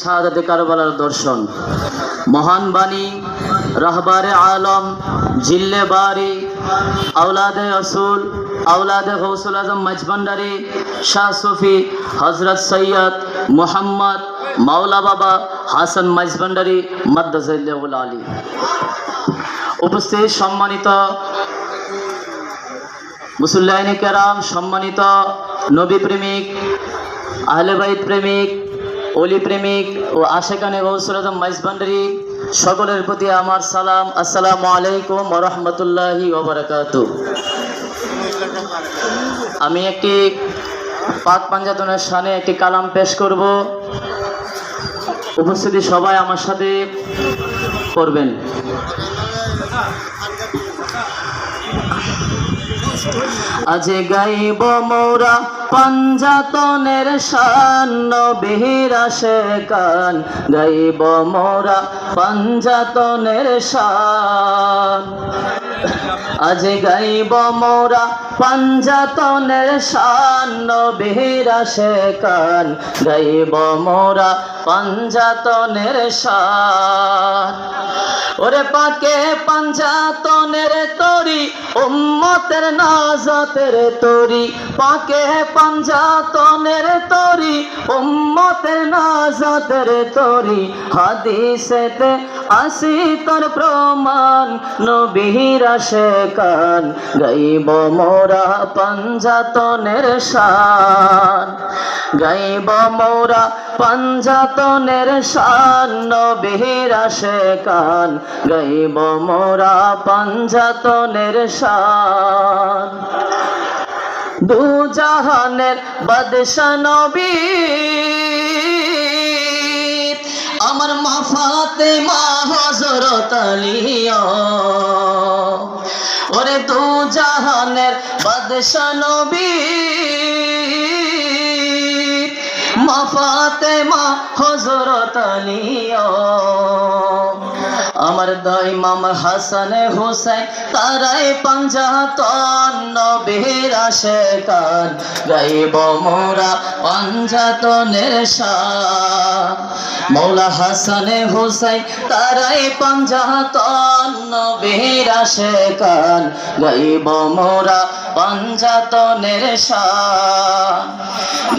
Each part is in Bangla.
শাহাদাতে কারবালার দর্শন। মহান বাণী, রাহবারে আলম, জিল্লে বারি আউলাদে রসুল আউলাদে গৌসুল আজম মজবন্ডারি শাহ সুফি হজরত সৈয়দ মোহাম্মদ মাওলা বাবা হাসান মজবন্ডারি মদ্দাজুল আলী। উপস্থিত সম্মানিত মুসল্লাইন কেরাম, সম্মানিত নবী প্রেমিক আহলেবাইদ প্রেমিক অলি প্রেমিক ও আশেকানে গৌসুল আজম মাইজবান্ডারি, সকলের প্রতি আমার সালাম। আসসালামু আলাইকুম ওরহমতুল্লাহি ওবরাকাতু আমি একটি পাক পাঞ্জাতনের সানে একটি কালাম পেশ করব। উপস্থিতি সবাই আমার সাথে করবেন। আজে গাইব মোরা পাঞ্জাতনের শান আসে কান গাইব মোরা পাঞ্জাতনের শান। আজ গাইব মোরা পাঞ্জাতনের শান আসে কান গাইব মোরা পাঞ্জাতনের শান। ওরে পাকে পাঞ্জাতনের তরি উম্মতের নাজাতের তরি। পাকে পাঞ্জাতনের তরি উম্মতের নাজাতের তরি। হাদিসেতে আসি তোর প্রমাণ, নবীর আসে কান গাইব মোরা পাঞ্জাতনের শান। গাইব মোরা পাঞ্জাতনের শান, নবীর আসে কান গাইব মোরা পাঞ্জাতনের শান। দু জাহানের বাদশা নবী আমার মা ফাতেমা হযরত আলিয়া ওরে দু জাহানের বাদশা নবী। মা ফাতেমা হযরত আলিয়া আমার দই মাম হাসান হোসেন তারাই পাঞ্জাতন নবীর আসে কান গাইব মোরা পাঞ্জাতনের শান। মৌলা হাসান হোসেন তারাই পাঞ্জাতন নবীর আসে কান গাইব মোরা পাঞ্জাতনের শান।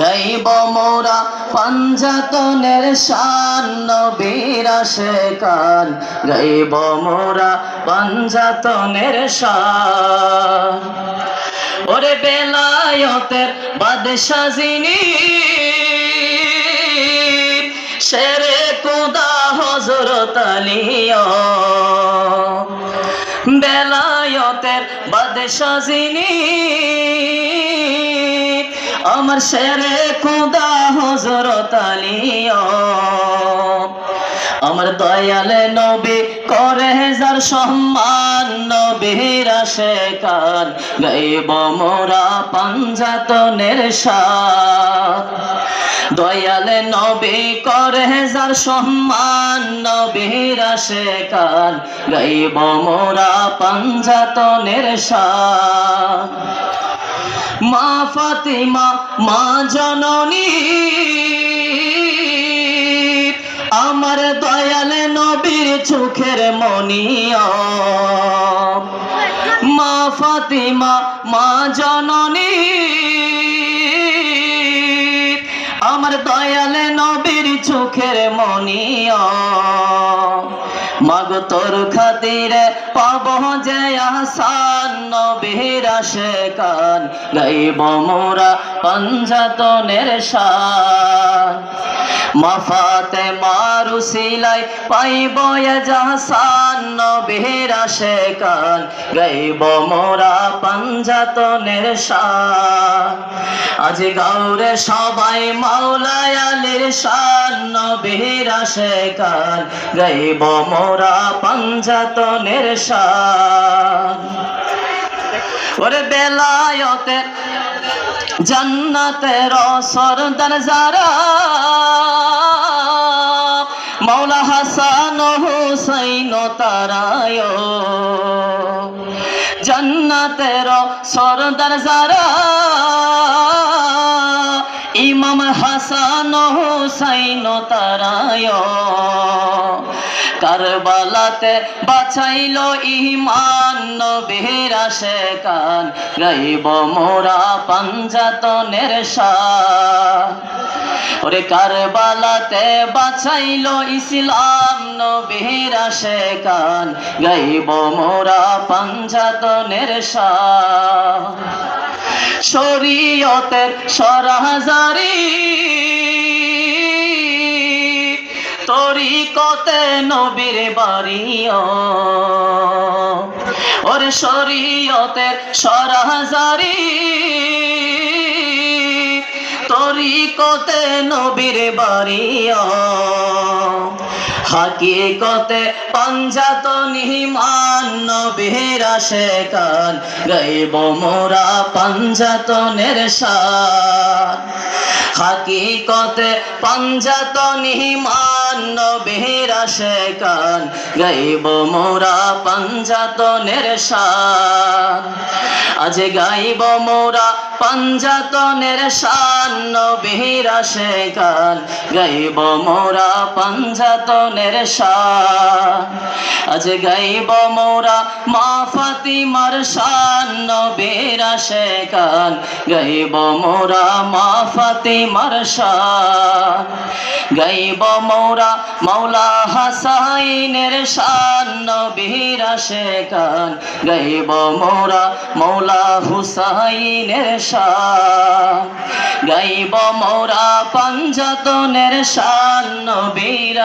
গাইব মোরা পাঞ্জাতনের শান, নবীর আসে কান গাইব মোরা পাঞ্জাতনের শান। ওরে বেলায়তের বাদশা যিনি, শেরে কুদা হজরত আলিয়া বেলায়তের বাদশা যিনি, আমার শেরে কুদা হজরত আলিয়া আমার দয়ালে নবী করে যার সম্মান, নবীর আসে কান গাইব মোরা পাঞ্জাতনের শান দয়ালে নবী করে যার সম্মান, নবীর আসে কান গাইব মোরা পাঞ্জাতনের শান মা ফাতিমা, মা জননী আমার দয়াল নবীর চোখের মনিয়া মা ফাতিমা মা জননী। আমার দয়াল নবীর চোখের মনিয়া তোর খাতিরে পাব যে আসান নবীর কান গাইব মোরা পাঞ্জাতনের শান। মাফাতে মারু সিলাই পাইব জাহাসান নবীর কান গাইব মোরা পাঞ্জাতনের শান। আজ গাউরে সবাই মাওলায় আলীর শান নবীর কান গাইব মোরা পাঞ্জাতনের শান ওরে বেলায়তে জান্নাতের সরদার যারা মৌলা হাসান হুসাইন তারায় জান্নাতের সরদার যারা ইমাম হাসান হুসাইন তারায়। কারবালাতে বাঁচাইল ইমান নবীর আশেকান। গাইব মোরা পাঞ্জাতনের ওরে কারবালাতে বাঁচাইল ইসলাম নবীর আশেকান। গাইব মোরা পাঞ্জাতনের শাহ শরীয়তের সরাহাজারি তরিকতে নবীর বাড়িও। ওর শরীয়তের সরাহাজারি তরিকতে নবীর বাড়িও। হাকিকতে পঞ্জাত নিহিমান নবীর আশেকান, গাইব মোরা পঞ্জাতনের সার হাকিকতে পঞ্জাত নিহিমান নবীর আশেকান, গাইব মোরা পঞ্জাতনের সার আজ গাইব মোরা পঞ্জাতনের শান নবীর আশেকান, গাইব মোরা পঞ্জাতনের শান আজ গাইব মোরা মা ফাতিমার শান, নবীর আশেকান। গাইব মোরা মা ফাতিমার শান। গাইব মোরা মৌলা হাসাইনের শান, নবীর আশেকান। গাইব মোরা মৌলা হুসাইনের শান। গাইব মোরা পঞ্জাতনের শান নবীর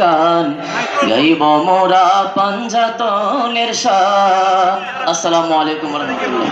কান গাইব মোরা পঞ্জাতনের শান। আসসালামু আলাইকুম রহমতুল্লাহ।